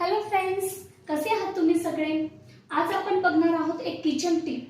Hello friends कसे आहात तुम्ही सगळे? आज आपण बघणार आहोत एक किचन टिप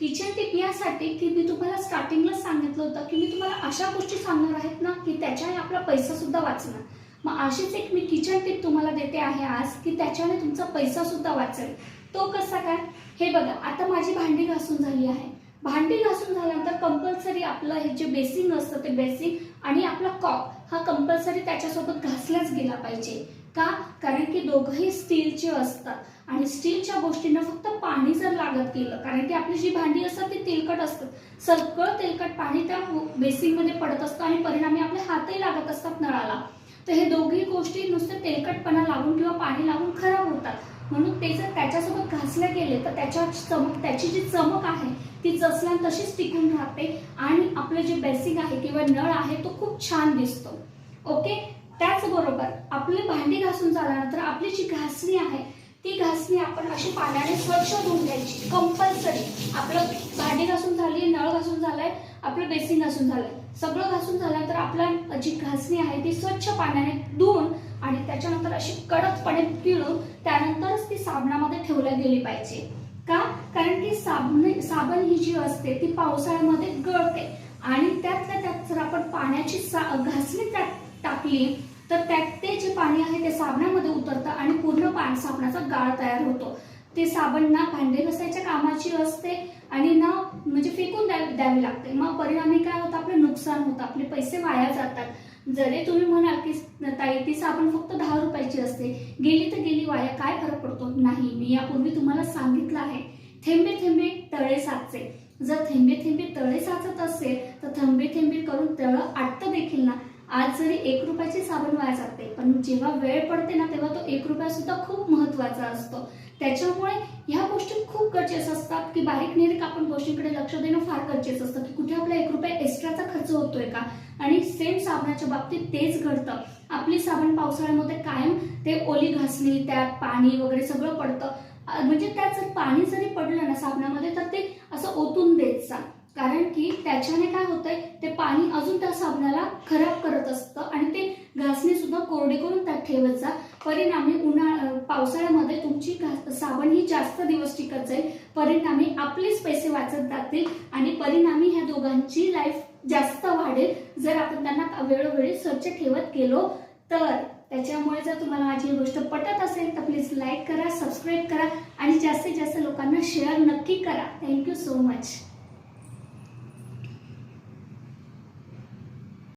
किचन टिप यासाठी की मी तुम्हाला स्टार्टिंगला सांगितलं होतं की मी तुम्हाला अशा गोष्टी सांगणार आहेत ना की त्याच्याने आपला पैसा सुद्धा वाचणार. मग अशीच एक मी किचन टिप तुम्हाला देते आहे आज की त्याच्याने तुमचा पैसा सुद्धा वाचेल. तो कसा काय? हे बघा आता माझी भांडी घासून झाली आहे. भांडी घासून झाल्यानंतर कंपल्सरी आपलं हे जे बेसिंग असतं ते बेसिंग आणि आपला कॉक हा कंपल्सरी त्याच्यासोबत घासलाच गेला पाहिजे. का? कारण की दोघंही स्टीलचे असतात. आणि स्टीलच्या गोष्टींना फक्त पाणी जर लागत गेलं कारण की आपली जी भांडी असतात ती तेलकट असतात. सगळं तेलकट पाणी त्या बेसिंगमध्ये पडत असतं आणि परिणामी आपले हातही लागत असतात नळाला. तर हे दोघी गोष्टी नुसते तेलकटपणा लागून किंवा पाणी लागून खराब होतात. म्हणून ते जर त्याच्यासोबत घासले गेले तर त्याच्या चमक त्याची जी चमक आहे ती जसल्या तशीच टिकून राहते आणि आपलं जे बेसिक आहे किंवा नळ आहे तो खूप छान दिसतो. ओके? त्याचबरोबर आपली भांडी घासून झाल्यानंतर आपली जी घासणी आहे ती घासणी आपण अशी पाण्याने स्वच्छ धुवून घ्यायची कंपल्सरी आपलं भांडी घासून झाली नळ घासून झालाय आपलं बेसिन घासून झालंय. सगळं घासून झाल्यानंतर आपला जी घासणी आहे ती स्वच्छ पाण्याने धुवून आणि त्याच्यानंतर अशी कडकपणे पिळून त्यानंतरच ती साबणामध्ये ठेवल्या गेली पाहिजे. का? कारण की साबण साबण ही जी असते ती पावसाळ्यामध्ये गळते. आणि त्यातल्या त्यात जर आपण पाण्याची सा घासणी त्यात टाकली तर त्यात ते जे पाणी आहे ते साबणामध्ये उतरतं आणि पूर्ण पाणी साबणाचा गाळ तयार होतो. ते साबण ना भांडे घासायच्या कामाची असते आणि ना म्हणजे फेकून द्यावी द्यावी लागते. मग परिणामी काय होतं? आपलं नुकसान होतं. आपले पैसे वाया जातात. जरी तुम्ही म्हणाल की ताई ती साबण फक्त दहा रुपयाची असते. गेली तर गेली वाया. काय फरक पडतो? नाही. मी यापूर्वी तुम्हाला सांगितलं आहे. थेंबे थेंबे तळे साचे जर थेंबे थेंबे तळे साचत असेल तर थेंबे थेंबे करून तळं आटतं देखील ना. आज जरी एक रुपयाची साबण वाया जाते पण जेव्हा वेळ पडते ना तेव्हा तो एक रुपया सुद्धा खूप महत्त्वाचा असतो. त्याच्यामुळे ह्या गोष्टी खूप गरजेच्या असतात की बारीक निरीक आपण गोष्टींकडे लक्ष देणं फार गरजेचं असतं की कुठे आपला एक रुपया एक्स्ट्राचा खर्च होतोय का? आणि सेम साबणाच्या बाबतीत तेच घडतं. आपली साबण पावसाळ्यामध्ये कायम ते ओली घासणी त्यात पाणी वगैरे सगळं पडतं. म्हणजे त्यात जर पाणी जरी पडलं ना साबणामध्ये तर ते असं ओतून देत जा. कारण की त्याच्याने काय होतंय ते पाणी अजून त्या साबणाला खराब करत असतं आणि ते घासणी सुद्धा कोरडी करून त्यात ठेवत जा. परिणामी उन्हाळा पावसाळ्यामध्ये तुमची घास साबण ही जास्त दिवस टिकत जाईल. परिणामी आपलेच पैसे वाचत जातील आणि परिणामी ह्या दोघांची लाईफ जास्त वाढेल. जर आपण त्यांना वेळोवेळी स्वच्छ ठेवत गेलो तर त्याच्यामुळे जर तुम्हाला माझी ही गोष्ट पटत असेल तर प्लीज लाईक करा सबस्क्राईब करा आणि जास्तीत जास्त लोकांना शेअर नक्की करा. Thank you so much